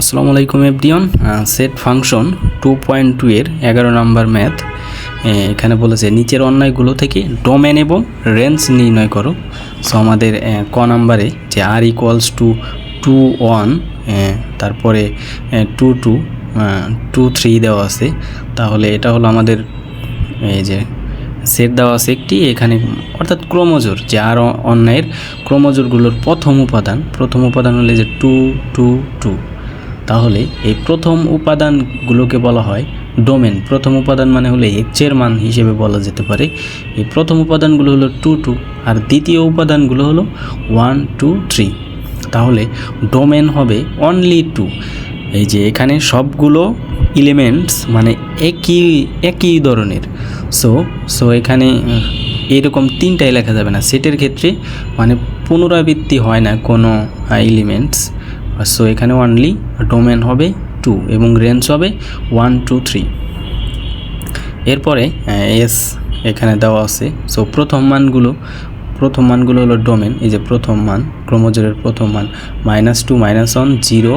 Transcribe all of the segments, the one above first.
আসসালামু আলাইকুম এফডিয়ন set function two point two এর এগারো নম্বর ম্যাথ এখানে বলেছে, নিচের অন্যায়গুলো থেকে ডোমেন এবং রেঞ্জ নির্ণয় করো। সো আমাদের ক নাম্বারে যে R equals to two one তারপরে টু টু টু থ্রি দেওয়া আছে। তাহলে এটা হলো আমাদের এই যে সেট দেওয়া আছে একটি, এখানে অর্থাৎ ক্রোমোজোর, যে আর অন্যায়ের ক্রোমোজোরগুলোর প্রথম উপাদান। প্রথম উপাদান হলে যে টু টু টু তাহলে এই প্রথম উপাদানগুলোকে বলা হয় ডোমেন। প্রথম উপাদান মানে হলো এক্সের মান হিসেবে বলা যেতে পারে। এই প্রথম উপাদানগুলো হলো টু টু। আর দ্বিতীয় উপাদানগুলো হলো ওয়ান, টু, থ্রি। তাহলে ডোমেন হবে অনলি টু এই যে এখানে সবগুলো ইলিমেন্টস মানে একই একই ধরনের। সো সো এখানে এরকম তিনটাই লেখা যাবে না। সেটের ক্ষেত্রে মানে পুনরাবৃত্তি হয় না কোনো এলিমেন্টস সো এখানে অনলি ডোমেন হবে টু এবং রেঞ্জ হবে ওয়ান টু থ্রি এরপরে এস এখানে দেওয়া আছে। সো প্রথম মানগুলো প্রথম মানগুলো হলো ডোমেন এই যে প্রথম মান ক্রোমোজোরের প্রথম মান minus two minus one zero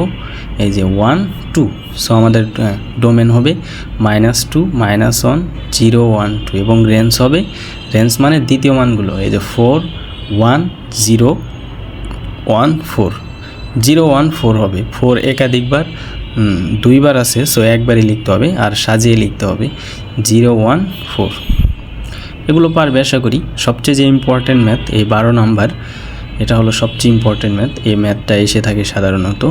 এই যে ওয়ান টু সো আমাদের ডোমেন হবে minus two minus one zero one two এবং রেঞ্জ হবে রেঞ্জ মানে দ্বিতীয় মানগুলো, এই যে four one zero one four zero one four হবে। ফোর একাধিকবার দুইবার আছে সো একবারই লিখতে হবে আর সাজিয়ে লিখতে হবে। Zero one four. এগুলো পারবে আশা করি। সবচেয়ে যে ইম্পর্ট্যান্ট ম্যাথ এই বারো নাম্বার, এটা হলো সবচেয়ে ইম্পর্ট্যান্ট ম্যাথ এই ম্যাথটা এসে থাকে সাধারণত।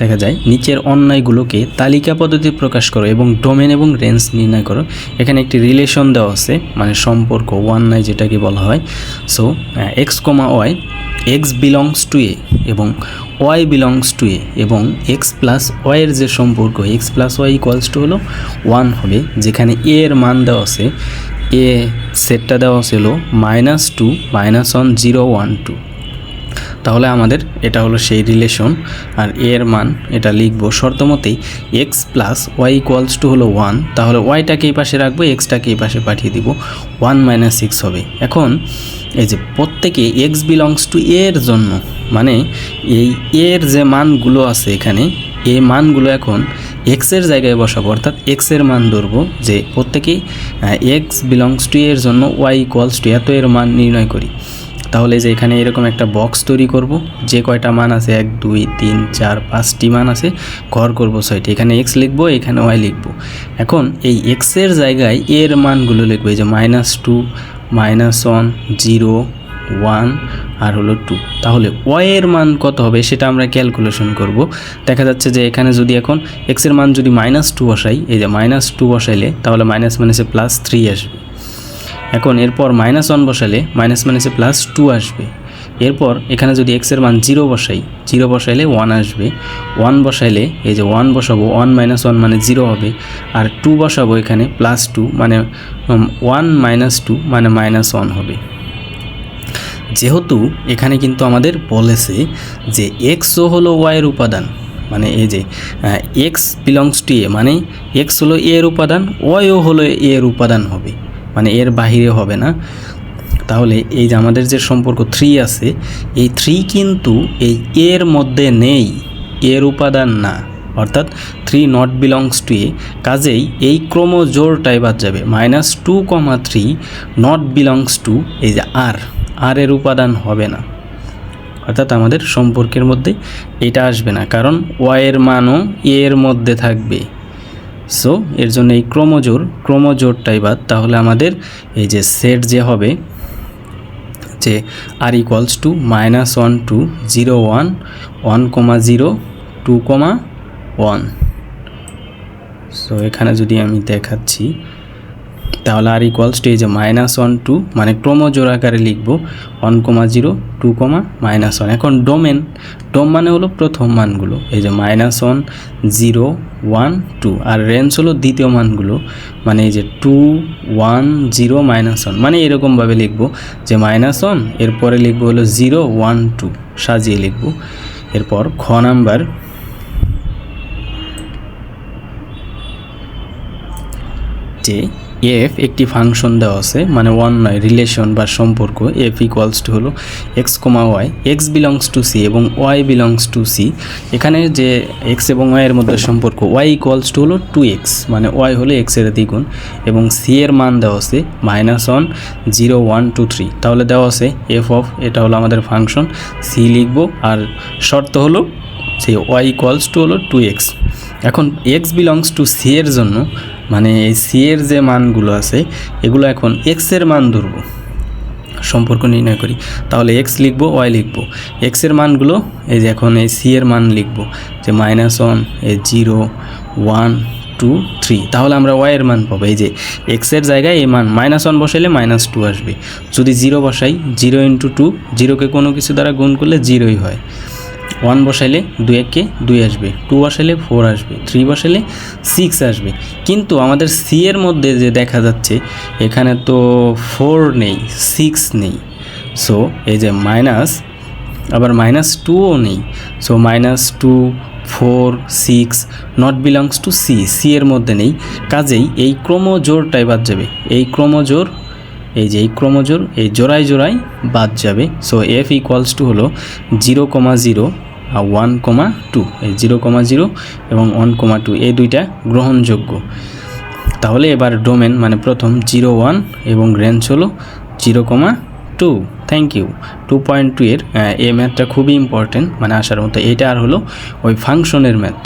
দেখা যায়, নিচের অন্যায়গুলোকে তালিকা পদ্ধতি প্রকাশ করো এবং ডোমেন এবং রেঞ্জ নির্ণয় করো। এখানে একটি রিলেশন দেওয়া আছে মানে সম্পর্ক ওয়ান নাই যেটাকে বলা হয়। So X comma Y X belongs to A এবং ওয়াই বিলংস টু এ এবং এক্স প্লাস ওয়াইয়ের যে সম্পর্ক X plus Y equals to হলো ওয়ান হবে, যেখানে এ এর মান দেওয়া আছে এ সেটটা দেওয়া ছিল minus two minus one zero one two তাহলে আমাদের এটা হলো সেই রিলেশন আর এর মান এটা লিখব শর্তমতেই X plus Y equals to হলো ওয়ান তাহলে ওয়াইটাকে এই পাশে রাখব এক্সটাকে এই পাশে পাঠিয়ে দিব ওয়ান মাইনাস সিক্স হবে। এখন এই যে প্রত্যেকে এক্স বিলংস টু এর জন্য মানে এই এর যে মানগুলো আছে এখানে এই মানগুলো এখন এক্সের জায়গায় বসাবো, অর্থাৎ এক্সের মান ধরবো, যে প্রত্যেকেই এক্স বিলংস টু এর জন্য ওয়াই ইকুয়ালস টু এত এর মান নির্ণয় করি। তাহলে যে এখানে এরকম একটা বক্স তৈরি করব, যে কয়টা মান আছে, এক, দুই, তিন, চার, পাঁচটি মান আছে ঘর করব ছয়টি। এখানে এক্স লিখব, এখানে ওয়াই লিখব। এখন এই এক্সের জায়গায় এর মানগুলো লিখব, এই যে minus two minus one zero one আর হলো টু তাহলে ওয়াই এর মান কত হবে সেটা আমরা ক্যালকুলেশন করব। দেখা যাচ্ছে যে এখানে যদি এখন এক্সের মান যদি মাইনাস টু বসাই, এই যে মাইনাস টু বসাইলে তাহলে মাইনাস মাইনাসে প্লাস থ্রি আসবে। এখন এরপর মাইনাস ওয়ান বসালে মাইনাস মাইনাসে প্লাস টু আসবে। এরপর এখানে যদি এক্সের মান জিরো বসাই জিরো বসাইলে ওয়ান আসবে। ওয়ান বসাইলে এই যে ওয়ান বসাবো ওয়ান মাইনাস ওয়ান মানে জিরো হবে। আর টু বসাবো এখানে প্লাস টু মানে ওয়ান মাইনাস টু মানে মাইনাস ওয়ান হবে। যেহেতু এখানে কিন্তু আমাদের বলেছে যে এক্সও হলো ওয়াইয়ের উপাদান মানে এই যে এক্স বিলংস টু এ মানে এক্স হলো এর উপাদান ওয়াইও হলো এর উপাদান হবে মানে এর বাহিরে হবে না। তাহলে এই যে আমাদের যে সম্পর্ক থ্রি আছে, এই থ্রি কিন্তু এই এর মধ্যে নেই এর উপাদান না, অর্থাৎ three not belongs to A কাজেই এই ক্রোমোজোরটাই বাদ যাবে minus two comma three not belongs to এই যে আর আর এর উপাদান হবে না। অর্থাৎ আমাদের সম্পর্কের মধ্যে এটা আসবে না, কারণ ওয়াইয়ের মানও এর মধ্যে থাকবে। সো এর জন্য এই ক্রোমোজোর ক্রোমোজোরটাই বাদ, তাহলে আমাদের এই যে সেট যে হবে, যে R equals to minus one two zero one one comma zero two comma one so এখানে যদি আমি দেখাচ্ছি তাহলে আর ইকুয়ালস টু এই যে মাইনাস ওয়ান টু মানে ক্রোমোজোর আকারে লিখব one comma zero two comma minus one এখন ডোমেন ডোম মানে হলো প্রথম মানগুলো, এই যে minus one zero one two আর রেঞ্জ হলো দ্বিতীয় মানগুলো মানে এই যে two one zero minus one মানে এরকমভাবে লিখব যে মাইনাস ওয়ান এরপরে লিখব হলো জিরো ওয়ান টু সাজিয়ে লিখব। এরপর খ নাম্বার। যে এফ একটি ফাংশন দেওয়া আছে মানে ওয়ান নয় রিলেশন বা সম্পর্ক এফ ইকুয়ালস টু হলো X comma Y X belongs to C এবং ওয়াই বিলংস টু সি এখানে যে এক্স এবং ওয়াই এর মধ্যে সম্পর্ক ওয়াই ইকুয়ালস টু হলো টু এক্স মানে ওয়াই হলো এক্সের দ্বিগুণ এবং সি এর মান দেওয়া আছে minus one zero one two three তাহলে দেওয়া আছে এফ অফ এটা হলো আমাদের ফাংশন সি লিখব আর শর্ত হলো সেই ওয়াই ইকুয়ালস টু হলো টু এক্স এখন এক্স বিলংস টু সি এর জন্য মানে এই সি এর যে মানগুলো আছে, এগুলো এখন এক্সের মান ধরবো, সম্পর্ক নির্ণয় করি। তাহলে এক্স লিখব ওয়াই লিখব। এক্সের মানগুলো, এই যে এখন এই সি এর মান লিখব, যে মাইনাস ওয়ান এই জিরো ওয়ান টু থ্রি তাহলে আমরা ওয়াই এর মান পাবো। এই যে এক্সের জায়গায় এই মান মাইনাস ওয়ান বসাইলে মাইনাস টু আসবে। যদি জিরো বসাই জিরো ইন্টু টু জিরোকে কোনো কিছু দ্বারা গুণ করলে জিরোই হয়। ওয়ান বসাইলে দুই একে দুই আসবে টু বসাইলে ফোর আসবে থ্রি বসাইলে সিক্স আসবে। কিন্তু আমাদের সি এর মধ্যে যে দেখা যাচ্ছে, এখানে তো ফোর নেই সিক্স নেই। সো এই যে মাইনাস আবার মাইনাস টুও নেই। So minus two four six not belongs to C C এর মধ্যে নেই। কাজেই এই ক্রমজোরটাই বাদ যাবে। এই ক্রমজোর, এই যে এই ক্রমজোর, এই জোড়ায় জোড়ায় বাদ যাবে। সো এফ ইকুয়ালস টু হলো zero comma zero one comma two এই জিরো কমা জিরো এবং ওয়ান কমা টু এই দুইটা গ্রহণযোগ্য। তাহলে এবার ডোমেন মানে প্রথম জিরো ওয়ান এবং রেঞ্জ হলো zero comma two thank you two point two এর এই ম্যাথটা খুবই ইম্পর্টেন্ট মানে আসার মতো। এটা আর হলো ওই ফাংশনের ম্যাথ